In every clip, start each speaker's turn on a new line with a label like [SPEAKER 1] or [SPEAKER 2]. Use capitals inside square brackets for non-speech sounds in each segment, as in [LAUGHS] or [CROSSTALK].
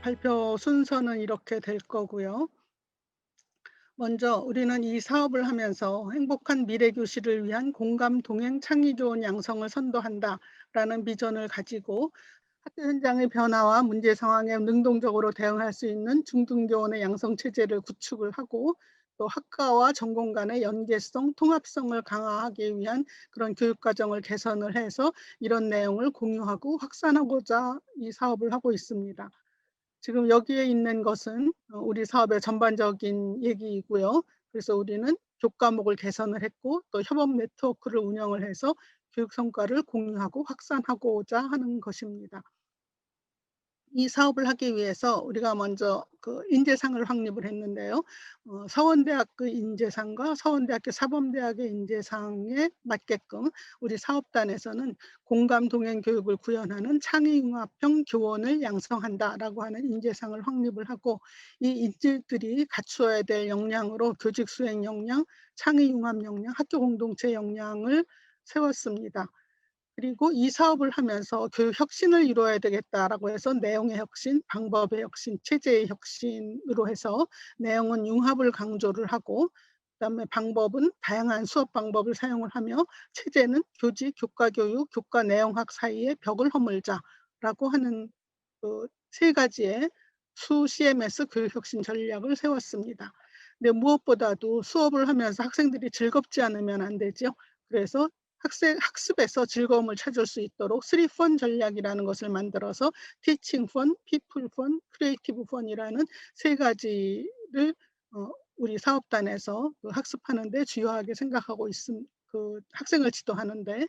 [SPEAKER 1] 발표 순서는 이렇게 될 거고요. 먼저 우리는 이 사업을 하면서 행복한 미래 교실을 위한 공감, 동행, 창의 교원 양성을 선도한다라는 비전을 가지고 학교 현장의 변화와 문제 상황에 능동적으로 대응할 수 있는 중등교원의 양성 체제를 구축을 하고 또 학과와 전공 간의 연계성, 통합성을 강화하기 위한 그런 교육 과정을 개선을 해서 이런 내용을 공유하고 확산하고자 이 사업을 하고 있습니다. 지금 여기에 있는 것은 어 우리 사업의 전반적인 얘기이고요. 그래서 우리는 교과목을 개선을 했고 또 협업 네트워크를 운영을 해서 교육 성과를 공유하고 확산하고자 하는 것입니다. 이 사업을 하기 위해서 우리가 먼저 그 인재상을 확립을 했는데요. 어 서원대학교 인재상과 서원대학교 사범대학의 인재상에 맞게끔 우리 사업단에서는 "공감 동행 교육을 구현하는 창의융합형 교원을 양성한다."라고 하는 인재상을 확립을 하고 이 인재들이 갖추어야 될 역량으로 교직 수행 역량, 창의융합 역량, 학교 공동체 역량을 세웠습니다. 그리고 이 사업을 하면서 '교육 혁신을 이루어야 되겠다.'라고 해서 내용의 혁신, 방법의 혁신, 체제의 혁신으로 해서 내용은 융합을 강조를 하고 그다음에 방법은 다양한 수업 방법을 사용을 하며 체제는 교직, 교과 교육, 교과 내용학 사이에 벽을 허물자라고 하는 그 세 가지의 수 CMS 교육 혁신 전략을 세웠습니다. 근데 무엇보다도 수업을 하면서 학생들이 즐겁지 않으면 안 되죠. 그래서 학생 학습에서 즐거움을 찾을 수 있도록 3 fun 전략이라는 것을 만들어서 teaching fun, people fun, creative fun이라는 세 가지를 어 우리 사업단에서 그 학습하는 데 주요하게 생각하고 있음 그 학생을 지도하는데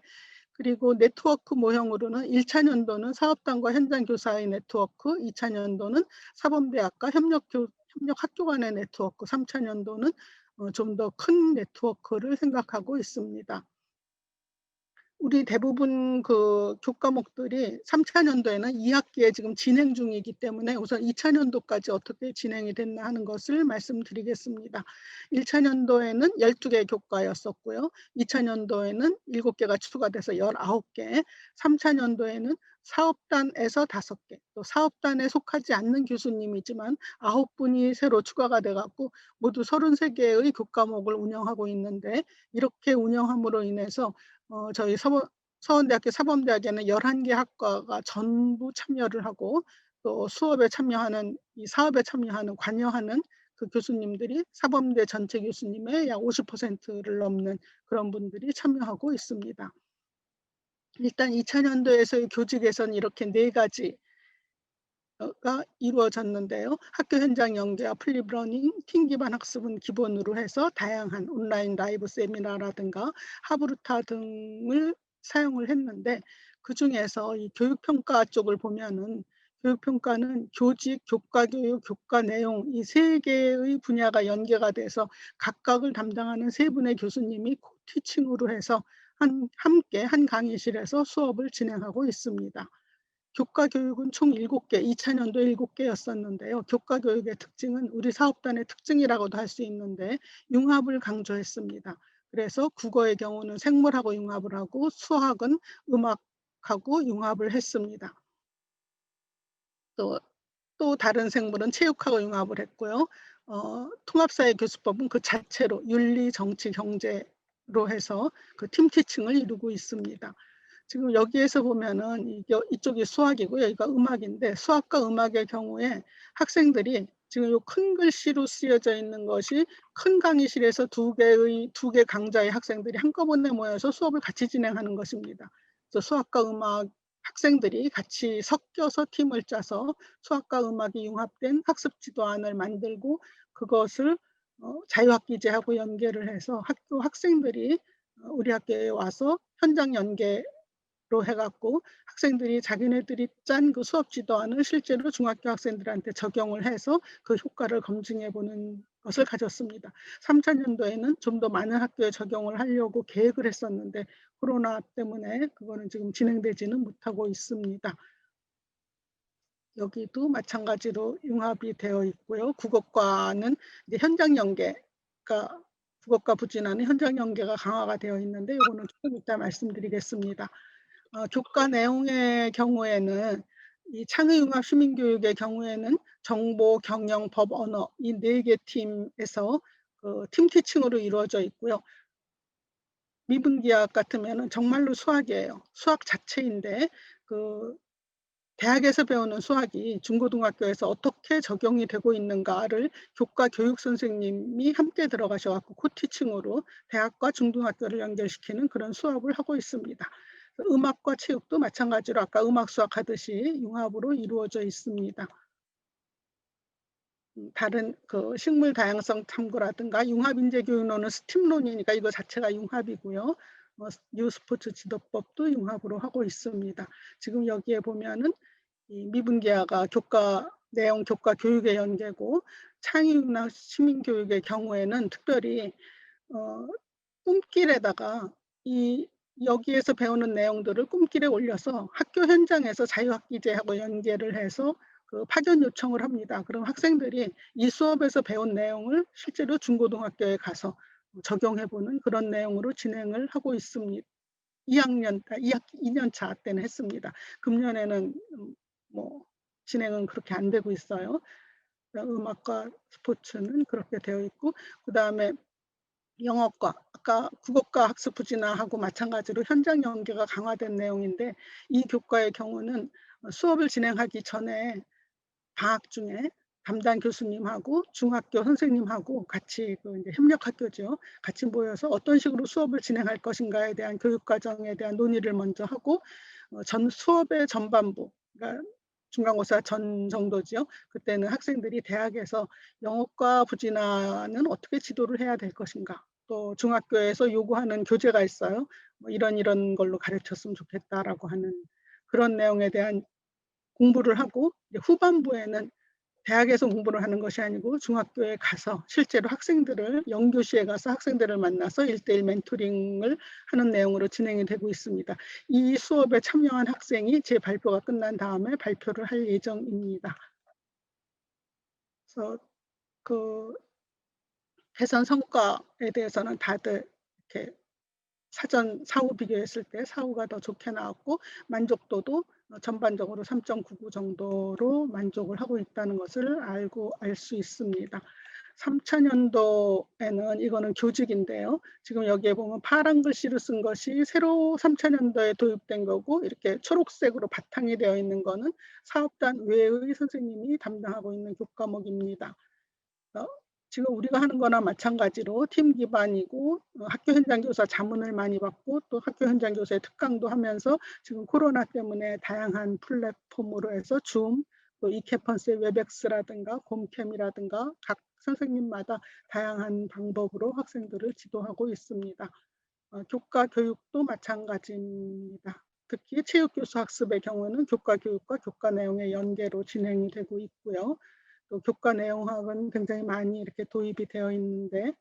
[SPEAKER 1] 그리고 네트워크 모형으로는 1 차 년도는 사업단과 현장 교사의 네트워크, 2 차 년도는 사범대학과 협력 교 협력 학교 간의 네트워크, 3 차 년도는 어 좀더 큰 네트워크를 생각하고 있습니다. 우리 대부분 그 교과목들이 3 차 년도에는 2 학기에 지금 진행 중이기 때문에 우선 2 차 년도까지 어떻게 진행이 됐나 하는 것을 말씀드리겠습니다. 1 차 년도에는 12개 교과였었고요. 2 차 년도에는 7 개가 추가돼서 19 개, 3 차 년도에는 사업단에서 5 개, 또 사업단에 속하지 않는 교수님이지만 9 분이 새로 추가가 돼 갖고 모두 33 개의 교과목을 운영하고 있는데 이렇게 운영함으로 인해서 어 저희 서원 서원대학교 사범대학에는 11개 학과가 전부 참여를 하고 또 수업에 참여하는 이 사업에 참여하는 관여하는 그 교수님들이 사범대 전체 교수님의 약 50%를 넘는 그런 분들이 참여하고 있습니다. 일단 2 차년도에서의 교직 개선이 이렇게 4 가지 어 가 이루어졌는데요. 학교 현장 연계와 플립 러닝, 팀 기반 학습은 기본으로 해서 다양한 온라인 라이브 세미나라든가 하브루타 등을 사용을 했는데 그 중에서 이 교육 평가 쪽을 보면은 교육 평가는 교직, 교과 교육, 교과 내용 이3 개의 분야가 연계가 돼서 각각을 담당하는 3 분의 교수님이 코티칭으로 해서 한 함께 한 강의실에서 수업을 진행하고 있습니다. 교과 교육은 총 7 개, 2 차년도에 7 개였었는데요. 교과 교육의 특징은 우리 사업단의 특징이라고도 할 수 있는데 융합을 강조했습니다. 그래서 국어의 경우는 생물하고 융합을 하고 수학은 음악하고 융합을 했습니다. 또, 또 다른 생물은 체육하고 융합을 했고요. 어 통합사회 교수법은 그 자체로 윤리, 정치, 경제로 해서 그 팀 티칭을 이루고 있습니다. 지금 여기에서 보면은 이게 이쪽이 수학이고 여기가 음악인데 수학과 음악의 경우에 학생들이 지금 요큰 글씨로 쓰여져 있는 것이 큰 강의실에서 2 개의 2개 강좌의 학생들이 한꺼번에 모여서 수업을 같이 진행하는 것입니다. 그래서 수학과 음악 학생들이 같이 섞여서 팀을 짜서 수학과 음악이 융합된 학습 지도안을 만들고 그것을 어 자유학 기제하고 연계를 해서 학교 학생들이 어 우리 학교에 와서 현장 연계 로 해 갖고 학생들이 자기네들이 짠 그 수업 지도안을 실제로 중학교 학생들한테 적용을 해서 그 효과를 검증해 보는 것을 가졌습니다. 3 차 년도에는 좀 더 많은 학교에 적용을 하려고 계획을 했었는데 코로나 때문에 그거는 지금 진행되지는 못하고 있습니다. 여기도 마찬가지로 융합이 되어 있고요. 국어과는 이제 현장 연계가 국어과 부진하는 현장 연계가 강화가 되어 있는데 요거는 조금 이따 말씀드리겠습니다. 어 교과 내용의 경우에는 이 창의융합 시민교육의 경우에는 정보, 경영, 법, 언어 이 4개 팀에서 그 팀 티칭으로 이루어져 있고요. 미분기학 같으면은 정말로 수학이에요. 수학 자체인데 그 대학에서 배우는 수학이 중고등학교에서 어떻게 적용이 되고 있는가를 교과 교육 선생님이 함께 들어가셔 갖고 코티칭으로 대학과 중등학교를 연결시키는 그런 수업을 하고 있습니다. 음악과 체육도 마찬가지로 아까 음악 수학 하듯이 융합으로 이루어져 있습니다. 음 다른 그 식물 다양성 탐구라든가 융합 인재 교육론은 스팀론이니까 이거 자체가 융합이고요. 어 뉴스포츠 지도법도 융합으로 하고 있습니다. 지금 여기에 보면은 이 미분기하가 교과 내용 교과 교육의 연계고 창의융합 시민교육의 경우에는 특별히 어 꿈길에다가 이 여기에서 배우는 내용들을 꿈길에 올려서 학교 현장에서 자유학기제하고 연계를 해서 그 파견 요청을 합니다. 그럼 학생들이 이 수업에서 배운 내용을 실제로 중고등학교에 가서 적용해 보는 그런 내용으로 진행을 하고 있습니 2학년 아 2학기 2년 차 때는 했습니다. 금년에는 음뭐 진행은 그렇게 안 되고 있어요. 음악과 스포츠는 그렇게 되어 있고 그 다음에 영어과 아까 국어과 학습 부진화하고 마찬가지로 현장 연계가 강화된 내용인데 이 교과의 경우는 어 수업을 진행하기 전에 방학 중에 담당 교수님하고 중학교 선생님하고 같이 그 인제 협력학교죠. 같이 모여서 어떤 식으로 수업을 진행할 것인가에 대한 교육 과정에 대한 논의를 먼저 하고 어 전 수업의 전반부 그러니까 중간고사 전 정도지요. 그때는 학생들이 대학에서 영어과 부진화는 어떻게 지도를 해야 될 것인가. 또 중학교에서 요구하는 교재가 있어요. 뭐 "이런 이런 걸로 가르쳤으면 좋겠다."라고 하는 그런 내용에 대한 공부를 하고 후반부에는 대학에서 공부를 하는 것이 아니고 중학교에 가서 실제로 학생들을 영교시에 가서 학생들을 만나서 1:1 멘토링을 하는 내용으로 진행이 되고 있습니다. 이 수업에 참여한 학생이 제 발표가 끝난 다음에 발표를 할 예정입니다. 그래서 그 개선 성과에 대해서는 다들 이렇게 사전 사후 비교했을 때 사후가 더 좋게 나왔고 만족도도 어 전반적으로 3.99 정도로 만족을 하고 있다는 것을 알고 알 수 있습니다. 3차년도에는 이거는 교직인데요. 지금 여기에 보면 파란 글씨로 쓴 것이 새로 3차년도에 도입된 거고 이렇게 초록색으로 바탕이 되어 있는 거는 사업단 외의 선생님이 담당하고 있는 교과목입니다. 어 지금 우리가 하는 거나 마찬가지로 팀 기반이고 어 학교 현장 교사 자문을 많이 받고 또 학교 현장 교사의 특강도 하면서 지금 코로나 때문에 다양한 플랫폼으로 해서 줌 또 이케펀스의 웨백스라든가 곰캠이라든가 각 선생님마다 다양한 방법으로 학생들을 지도하고 있습니다. 어 교과 교육도 마찬가지입니다. 특히 체육교수 학습의 경우는 교과 교육과 교과 내용의 연계로 진행이 되고 있고요. 또 교과 내용학은 굉장히 많이 이렇게 도입이 되어 있는데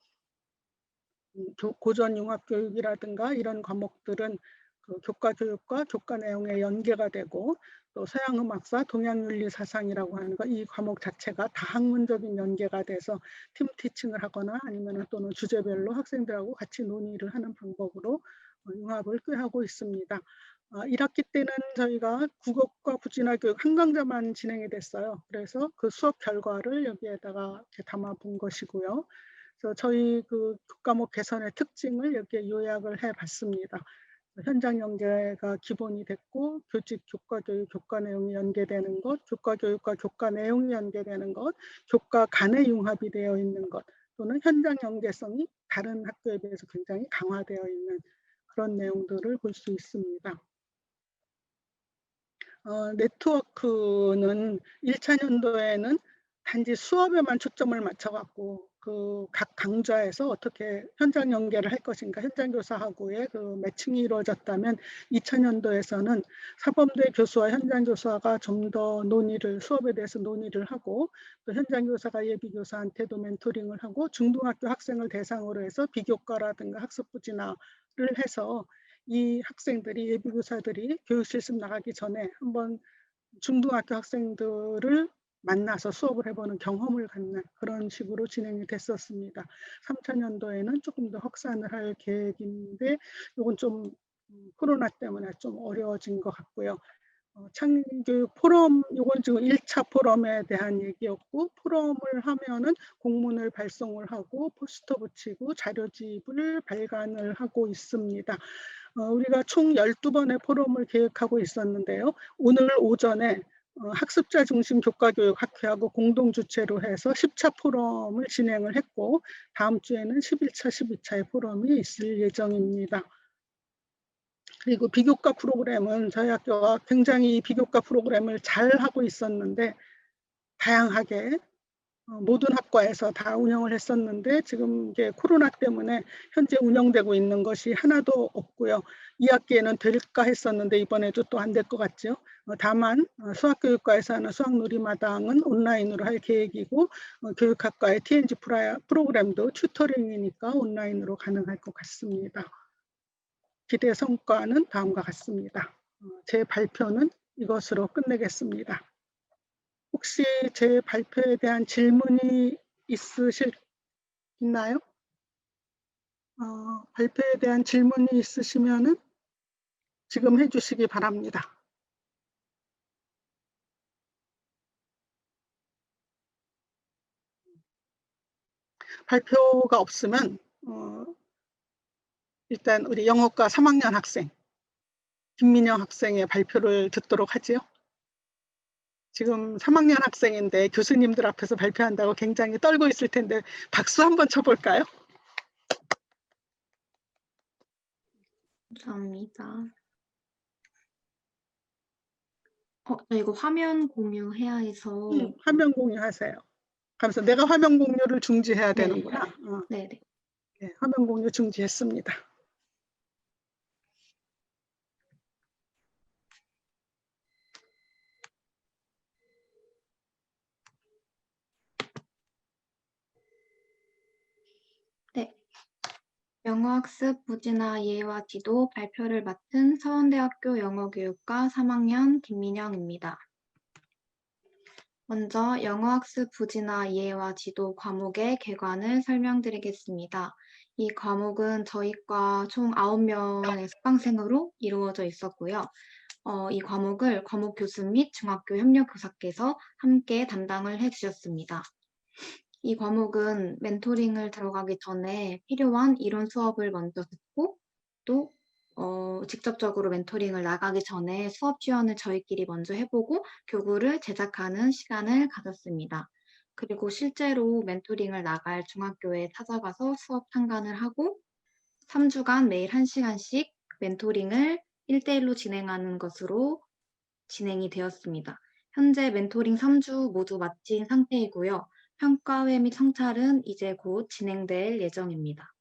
[SPEAKER 1] 음교 고전 융합 교육이라든가 이런 과목들은 그 교과 교육과 교과 내용의 연계가 되고 또 서양 음악사, 동양 윤리 사상이라고 하는 거 이 과목 자체가 다학문적인 연계가 돼서 팀 티칭을 하거나 아니면은 또는 주제별로 학생들하고 같이 논의를 하는 방법으로 어 융합을 꾀하고 있습니다. 어1 학기 때는 저희가 국어과 부진화 교육 한 강좌만 진행이 됐어요. 그래서 그 수업 결과를 여기에다가 이렇게 담아 본 것이고요. 그래서 저희 그 교과목 개선의 특징을 여기에 요약을 해 봤습니다. 현장 연계가 기본이 됐고 교직 교과 교육 교과 내용이 연계되는 것, 교과 교육과 교과 내용이 연계되는 것, 교과 간의 융합이 되어 있는 것 또는 현장 연계성이 다른 학교에 비해서 굉장히 강화되어 있는 그런 내용들을 볼 수 있습니다. 어 네트워크는 1 차 년도에는 단지 수업에만 초점을 맞춰 갖고 그 각 강좌에서 어떻게 현장 연계를 할 것인가 현장 교사하고의 그 매칭이 이루어졌다면 2 차년도에서는 사범대 교수와 현장 교사가 좀 더 논의를 수업에 대해서 논의를 하고 또 현장 교사가 예비 교사한테도 멘토링을 하고 중등학교 학생을 대상으로 해서 비교과라든가 학습 부진화를 해서 이 학생들이 예비 교사들이 교육 실습 나가기 전에 한번 중등학교 학생들을 만나서 수업을 해 보는 경험을 갖는 그런 식으로 진행이 됐었습니다. 3 차년도에는 쪼끔 더 확산을 할 계획인데 요건 좀음 코로나 때문에 좀 어려워진 것 같고요. 어 창의교육 포럼 요건 지금 1차 포럼에 대한 얘기였고 포럼을 하면은 공문을 발송을 하고 포스터 붙이고 자료집을 발간을 하고 있습니다. 어 우리가 총 12 번의 포럼을 계획하고 있었는데요. 오늘 오전에 어 학습자 중심 교과 교육 학회하고 공동 주최로 해서 10차 포럼을 진행을 했고 다음 주에는 11 차, 12 차의 포럼이 있을 예정입니다. 그리고 비교과 프로그램은 저희 학교가 굉장히 비교과 프로그램을 잘 하고 있었는데 다양하게 어 모든 학과에서 다 운영을 했었는데 지금 이제 코로나 때문에 현재 운영되고 있는 것이 하나도 없고요. 2 학기에는 될까 했었는데 이번에도 또 안 될 것 같죠. 어 다만 어 수학교육과에서 하는 수학놀이마당은 온라인으로 할 계획이고 어 교육학과의 TNG 프로그램도 튜터링이니까 온라인으로 가능할 것 같습니다. 기대 성과는 다음과 같습니다. 어제 발표는 이것으로 끝내겠습니다. 혹시 제 발표에 대한 질문이 있으실 있나요? 어 발표에 대한 질문이 있으시면은 지금 해 주시기 바랍니다. 발표가 없으면 어 일단 우리 영어과 3 학년 학생 김민영 학생의 발표를 듣도록 하지요. 지금 3 학년 학생인데 교수님들 앞에서 발표한다고 굉장히 떨고 있을 텐데 박수 한번 쳐 볼까요?
[SPEAKER 2] 감사합니다. 어저 이거 화면 공유해야 해서
[SPEAKER 1] 음 화면 공유하세요. 하면서 내가 화면 공유를 중지해야
[SPEAKER 2] 네.
[SPEAKER 1] 되는구나. 어
[SPEAKER 2] 네네.
[SPEAKER 1] 네 화면 공유 중지했습니다.
[SPEAKER 2] 네. 영어학습 부진화 이해와 지도 발표를 맡은 서원대학교 영어교육과 3 학년 김민영입니다. 먼저 영어학습 부진화 이해와 지도 과목의 개관을 설명드리겠습니다. 이 과목은 저희과 총 9명의 수강생으로 이루어져 있었고요. 어, 이 과목을 과목 교수 및 중학교 협력 교사께서 함께 담당을 해주셨습니다. 이 과목은 멘토링을 들어가기 전에 필요한 이론 수업을 먼저 듣고 또 어, 직접적으로 멘토링을 나가기 전에 수업 지원을 저희끼리 먼저 해보고 교구를 제작하는 시간을 가졌습니다. 그리고 실제로 멘토링을 나갈 중학교에 찾아가서 수업 참관을 하고 3주간 매일 1시간씩 멘토링을 1대1로 진행하는 것으로 진행이 되었습니다. 현재 멘토링 3주 모두 마친 상태이고요. 평가회 및 성찰은 이제 곧 진행될 예정입니다.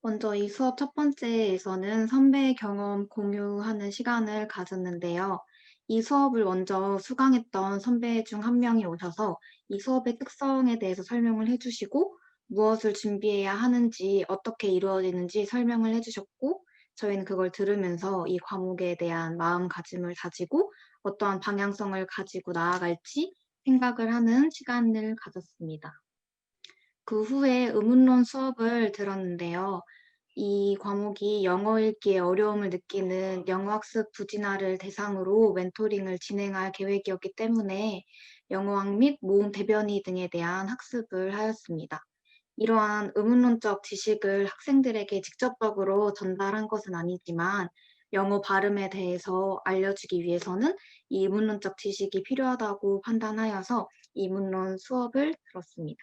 [SPEAKER 2] 먼저 이 수업 첫 번째에서는 선배의 경험 공유하는 시간을 가졌는데요. 이 수업을 먼저 수강했던 선배 중 한 명이 오셔서 이 수업의 특성에 대해서 설명을 해주시고 무엇을 준비해야 하는지 어떻게 이루어지는지 설명을 해주셨고 저희는 그걸 들으면서 이 과목에 대한 마음가짐을 다지고 어떠한 방향성을 가지고 나아갈지 생각을 하는 시간을 가졌습니다. 그 후에 의문론 수업을 들었는데요. 이 과목이 영어 읽기에 어려움을 느끼는 영어학습 부진화를 대상으로 멘토링을 진행할 계획이었기 때문에 영어학 및 모음 대변이 등에 대한 학습을 하였습니다. 이러한 의문론적 지식을 학생들에게 직접적으로 전달한 것은 아니지만 영어 발음에 대해서 알려주기 위해서는 이 의문론적 지식이 필요하다고 판단하여서 이문론 수업을 들었습니다.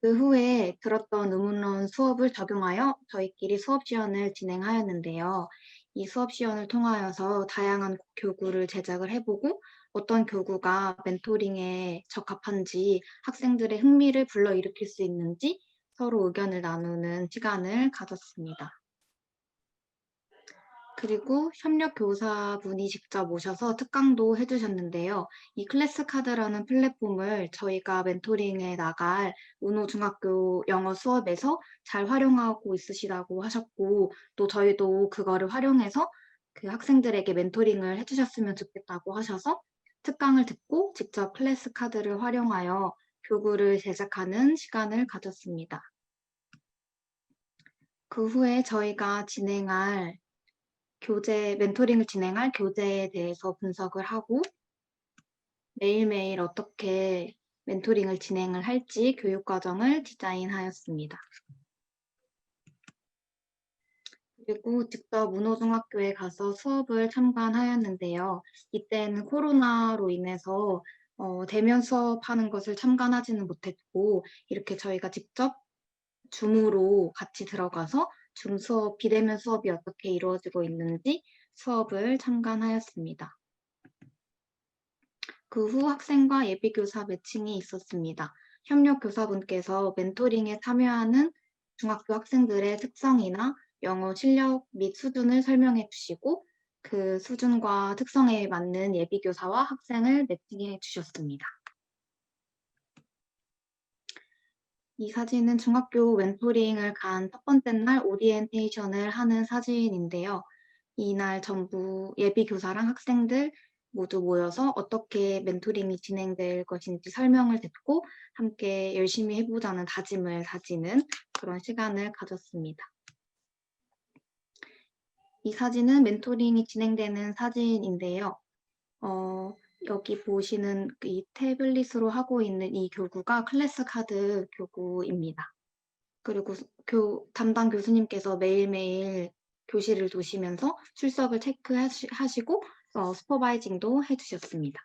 [SPEAKER 2] 그 후에 들었던 의문론 수업을 적용하여 저희끼리 수업 시연을 진행하였는데요. 이 수업 시연을 통하여서 다양한 교구를 제작을 해보고 어떤 교구가 멘토링에 적합한지 학생들의 흥미를 불러일으킬 수 있는지 서로 의견을 나누는 시간을 가졌습니다. 그리고 협력 교사분이 직접 오셔서 특강도 해주셨는데요. 이 클래스 카드라는 플랫폼을 저희가 멘토링에 나갈 운호 중학교 영어 수업에서 잘 활용하고 있으시다고 하셨고 또 저희도 그거를 활용해서 그 학생들에게 멘토링을 해주셨으면 좋겠다고 하셔서 특강을 듣고 직접 클래스 카드를 활용하여 교구를 제작하는 시간을 가졌습니다. 그 후에 저희가 진행할 교재 멘토링을 진행할 교재에 대해서 분석을 하고 매일매일 어떻게 멘토링을 진행을 할지 교육 과정을 디자인하였습니다. 그리고 직접 문호중학교에 가서 수업을 참관하였는데요. 이때는 코로나로 인해서 어, 대면 수업하는 것을 참관하지는 못했고 이렇게 저희가 직접 줌으로 같이 들어가서 줌 수업, 비대면 수업이 어떻게 이루어지고 있는지 수업을 참관하였습니다. 그 후 학생과 예비교사 매칭이 있었습니다. 협력 교사분께서 멘토링에 참여하는 중학교 학생들의 특성이나 영어 실력 및 수준을 설명해 주시고 그 수준과 특성에 맞는 예비교사와 학생을 매칭해 주셨습니다. 이 사진은 중학교 멘토링을 간 첫 번째 날 오리엔테이션을 하는 사진인데요. 이날 전부 예비 교사랑 학생들 모두 모여서 어떻게 멘토링이 진행될 것인지 설명을 듣고 함께 열심히 해보자는 다짐을 다지는 그런 시간을 가졌습니다. 이 사진은 멘토링이 진행되는 사진인데요. 어, 여기 보시는 이 태블릿으로 하고 있는 이 교구가 클래스 카드 교구입니다. 그리고 교, 담당 교수님께서 매일매일 교실을 도시면서 출석을 체크하시고 어, 슈퍼바이징도 해주셨습니다.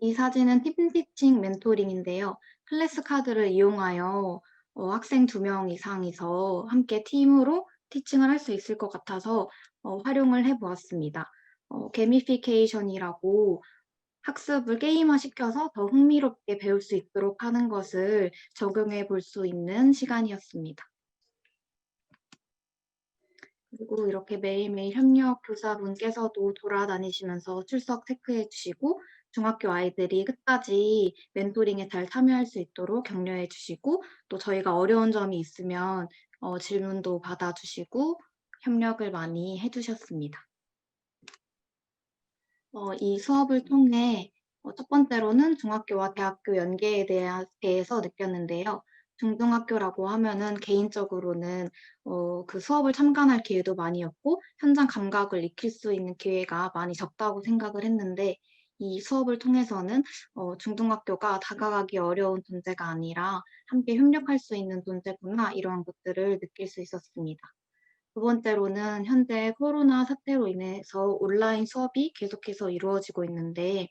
[SPEAKER 2] 이 사진은 팀티칭 멘토링인데요. 클래스 카드를 이용하여 어, 학생 두 명 이상이서 함께 팀으로 티칭을 할 수 있을 것 같아서 어, 활용을 해보았습니다. 어, 게미피케이션이라고 학습을 게임화 시켜서 더 흥미롭게 배울 수 있도록 하는 것을 적용해 볼 수 있는 시간이었습니다. 그리고 이렇게 매일매일 협력 교사분께서도 돌아다니시면서 출석 체크해 주시고 중학교 아이들이 끝까지 멘토링에 잘 참여할 수 있도록 격려해 주시고 또 저희가 어려운 점이 있으면 어, 질문도 받아주시고 협력을 많이 해주셨습니다. 어, 이 수업을 통해 어, 첫 번째로는 중학교와 대학교 연계에 대해서 느꼈는데요. 중등학교라고 하면은 개인적으로는 어, 그 수업을 참관할 기회도 많이 없고 현장 감각을 익힐 수 있는 기회가 많이 적다고 생각을 했는데 이 수업을 통해서는 어, 중등학교가 다가가기 어려운 존재가 아니라 함께 협력할 수 있는 존재구나 이러한 것들을 느낄 수 있었습니다. 두 번째로는 현재 코로나 사태로 인해서 온라인 수업이 계속해서 이루어지고 있는데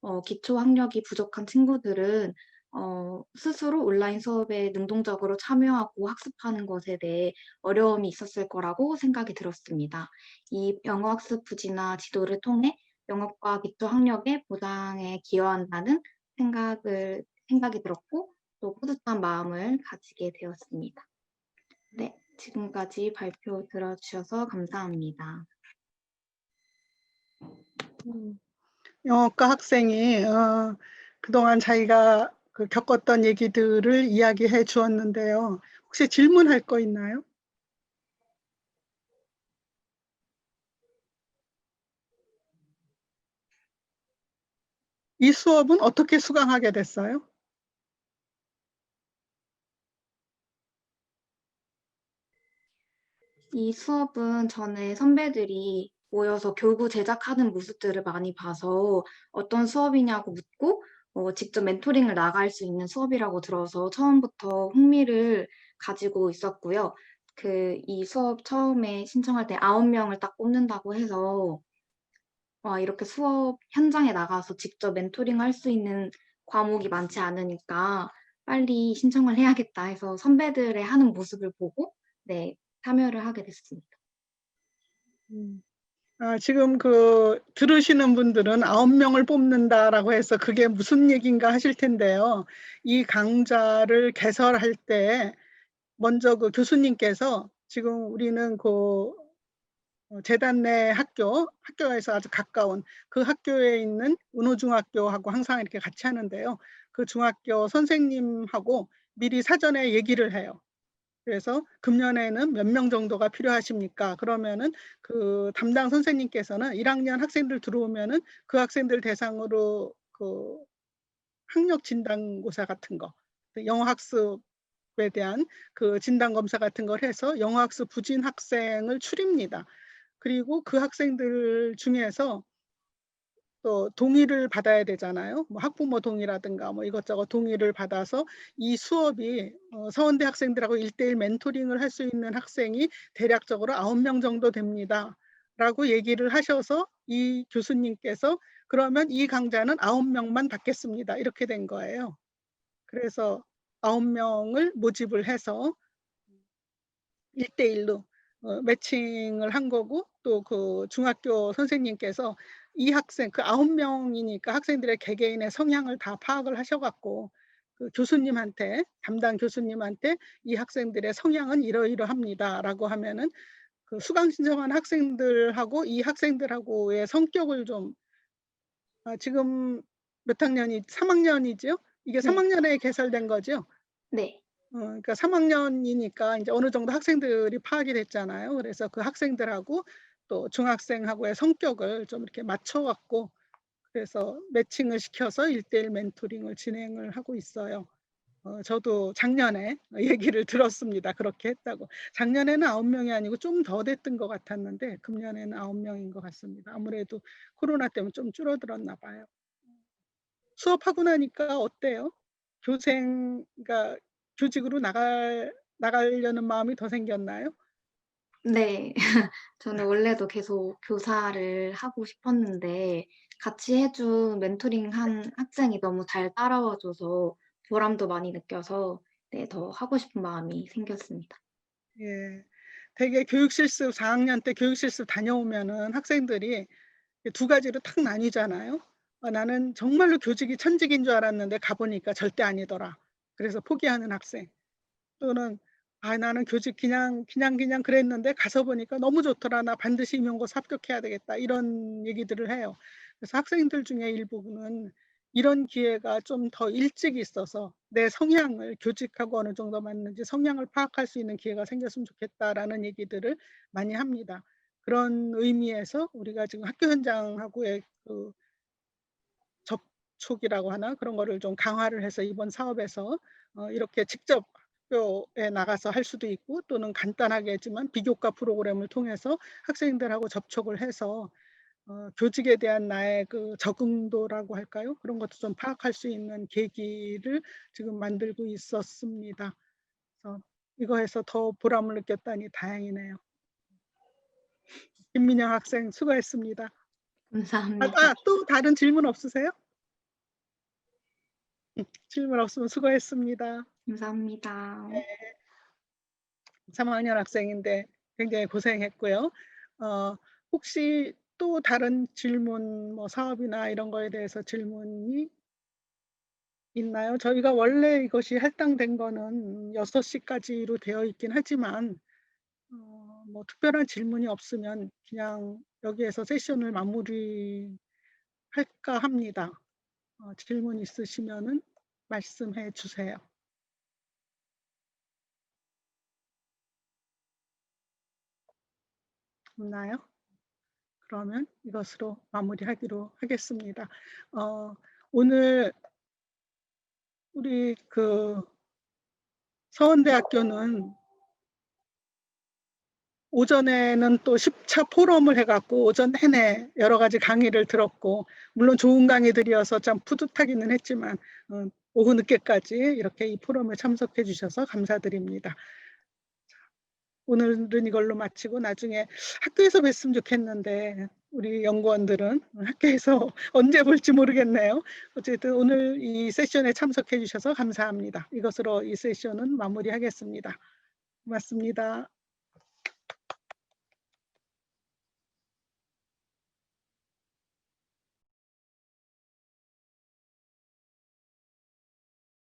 [SPEAKER 2] 어, 기초 학력이 부족한 친구들은 어, 스스로 온라인 수업에 능동적으로 참여하고 학습하는 것에 대해 어려움이 있었을 거라고 생각이 들었습니다. 이 영어 학습 부지나 지도를 통해 영어과 기초 학력의 보장에 기여한다는 생각을 생각이 들었고 또 뿌듯한 마음을 가지게 되었습니다. 네, 지금까지 발표 들어주셔서 감사합니다.
[SPEAKER 1] 음, 영어과 학생이 어, 그동안 자기가 그 겪었던 얘기들을 이야기해 주었는데요. 혹시 질문할 거 있나요? 이 수업은 어떻게 수강하게 됐어요?
[SPEAKER 2] 이 수업은 전에 선배들이 모여서 교구 제작하는 모습들을 많이 봐서 어떤 수업이냐고 묻고 어, 직접 멘토링을 나갈 수 있는 수업이라고 들어서 처음부터 흥미를 가지고 있었고요. 그 이 수업 처음에 신청할 때 아홉 명을 딱 뽑는다고 해서 와, 이렇게 수업 현장에 나가서 직접 멘토링 할 수 있는 과목이 많지 않으니까 빨리 신청을 해야겠다 해서 선배들의 하는 모습을 보고 네, 참여를 하게 됐습니다.
[SPEAKER 1] 음. 아, 지금 그 들으시는 분들은 아홉 명을 뽑는다라고 해서 그게 무슨 얘기인가 하실 텐데요. 이 강좌를 개설할 때 먼저 그 교수님께서 지금 우리는 그 어, 재단 내 학교, 학교에서 아주 가까운 그 학교에 있는 은호중학교하고 항상 이렇게 같이 하는데요. 그 중학교 선생님하고 미리 사전에 얘기를 해요. 그래서 금년에는 몇 명 정도가 필요하십니까? 그러면은 그 담당 선생님께서는 1학년 학생들 들어오면은 그 학생들 대상으로 그 학력 진단고사 같은 거, 영어 학습 에 대한 그 진단 검사 같은 걸 해서 영어학습 부진 학생을 추립니다. 그리고 그 학생들 중에서 또 동의를 받아야 되잖아요. 뭐 학부모 동의라든가 뭐 이것저것 동의를 받아서 이 수업이 어 서원대 학생들하고 1:1 멘토링을 할 수 있는 학생이 대략적으로 9명 정도 됩니다."라고 얘기를 하셔서 이 교수님께서 "그러면 이 강좌는 9명만 받겠습니다." 이렇게 된 거예요. 그래서 9명을 모집을 해서 1:1로어 매칭을 한 거고 또 그 중학교 선생님께서 이 학생 그 9명이니까 학생들의 개개인의 성향을 다 파악을 하셔 갖고 그 교수님한테 담당 교수님한테 "이 학생들의 성향은 이러이러합니다."라고 하면은 그 수강 신청한 학생들하고 이 학생들하고의 성격을 좀 아 지금 몇 학년이 3 학년이죠? 이게 3
[SPEAKER 2] 네.
[SPEAKER 1] 학년에 개설된 거죠?
[SPEAKER 2] 네.
[SPEAKER 1] 어 그러니까 3 학년이니까 인제 어느 정도 학생들이 파악이 됐잖아요. 그래서 그 학생들하고 또 중학생하고의 성격을 좀 이렇게 맞춰 갖고 그래서 매칭을 시켜서 1:1 멘토링을 진행을 하고 있어요. 어 저도 작년에 [LAUGHS] 얘기를 들었습니다. 그렇게 했다고. 작년에는 9명이 아니고 좀 더 됐던 것 같았는데 금년에는 9명인 것 같습니다. 아무래도 코로나 때문에 좀 줄어들었나 봐요. 수업하고 나니까 어때요? 교생 그러니까 교직으로 나갈 나가려는 마음이 더 생겼나요?
[SPEAKER 2] 네. [LAUGHS] 저는 원래도 계속 교사를 하고 싶었는데 같이 해준 멘토링한 학생이 너무 잘 따라와 줘서 보람도 많이 느껴서 네 더 하고 싶은 마음이 생겼습니다.
[SPEAKER 1] 예. 되게 교육 실습 4 학년 때 교육 실습 다녀오면은 학생들이 이 2 가지로 탁 나뉘잖아요. 어 '나는 정말로 교직이 천직인 줄 알았는데 가 보니까 절대 아니더라.' 그래서 포기하는 학생. 또는 ' 아 나는 교직 그냥, 그냥, 그냥 그랬는데 가서 보니까 너무 좋더라. 나 반드시 임용고사 합격해야 되겠다.' 이런 얘기들을 해요. 그래서 학생들 중에 일부는 이런 기회가 좀 더 일찍 있어서 '내 성향을 교직하고 어느 정도 맞는지 성향을 파악할 수 있는 기회가 생겼으면 좋겠다.'라는 얘기들을 많이 합니다. 그런 의미에서 우리가 지금 학교 현장하고의 그 접촉이라고 하나? 그런 거를 좀 강화를 해서 이번 사업에서 어 이렇게 직접 학교에 나가서 할 수도 있고 또는 간단하게지만 비교과 프로그램을 통해서 학생들하고 접촉을 해서 어 교직에 대한 나의 그 적응도라고 할까요? 그런 것도 좀 파악할 수 있는 계기를 지금 만들고 있었습니다. 그래서 이거 해서 더 보람을 느꼈다니 다행이네요. 김민영 학생 수고했습니다. 아
[SPEAKER 2] 감사합니다.
[SPEAKER 1] 아또 다른 질문 없으세요? 음 질문 없으면 수고했습니다.
[SPEAKER 2] 감사합니다.
[SPEAKER 1] 네. 3 학년 학생인데 굉장히 고생했고요. 어 혹시 또 다른 질문 뭐 사업이나 이런 거에 대해서 질문이 있나요? 저희가 원래 이것이 할당된 거는 6 시까지로 되어 있긴 하지만 어 뭐 특별한 질문이 없으면 그냥 여기에서 세션을 마무리할까 합니다. 어 질문 있으시면은 말씀해 주세요. 없나요? 그러면 이것으로 마무리하기로 하겠습니다. 어 오늘 우리 그 서원대학교는 오전에는 또 10차 포럼을 해 갖고 오전 내내 여러 가지 강의를 들었고 물론 좋은 강의들이어서 참 뿌듯하기는 했지만 어 오후 늦게까지 이렇게 이 포럼에 참석해 주셔서 감사드립니다. 자 오늘은 이걸로 마치고 나중에 학교에서 뵀으면 좋겠는데 우리 연구원들은 학교에서 [LAUGHS] 언제 볼지 모르겠네요. 어쨌든 오늘 이 세션에 참석해 주셔서 감사합니다. 이것으로 이 세션은 마무리하겠습니다. 고맙습니다.